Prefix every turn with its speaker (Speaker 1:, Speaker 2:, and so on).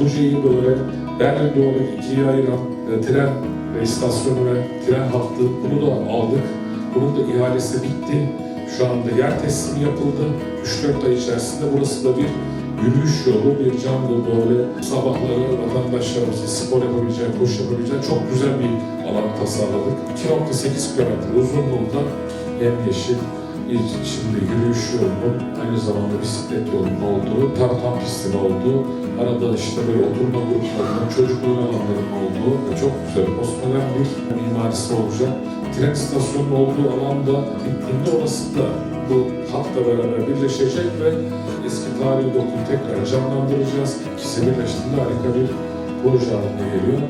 Speaker 1: Buca'yı böyle Berlin doğru ikiye ayıran e, tren ve istasyonu ve tren hattı bunu da aldık. Bunun da ihalesi bitti. Şu anda yer teslimi yapıldı. 3-4 ay içerisinde burası da bir yürüyüş yolu, bir canlı böyle sabahları vatandaşlarımızın spor yapabileceği, koşu yapabileceği çok güzel bir alan tasarladık. 2.8 kilometre uzunluğunda yemyeşil bir şimdi yürüyüş yolunun aynı zamanda bisiklet yolunun olduğu, tartan pistin olduğu, arada işte böyle oturma gruplarının, çocuk alanlarının olduğu çok güzel, postmodern bir mimarisi olacak. Tren istasyonunun olduğu alanda bittiğinde orası da bu hatla beraber birleşecek ve eski tarihi dokuyu tekrar canlandıracağız. İkisi birleştiğinde harika bir proje haline geliyor.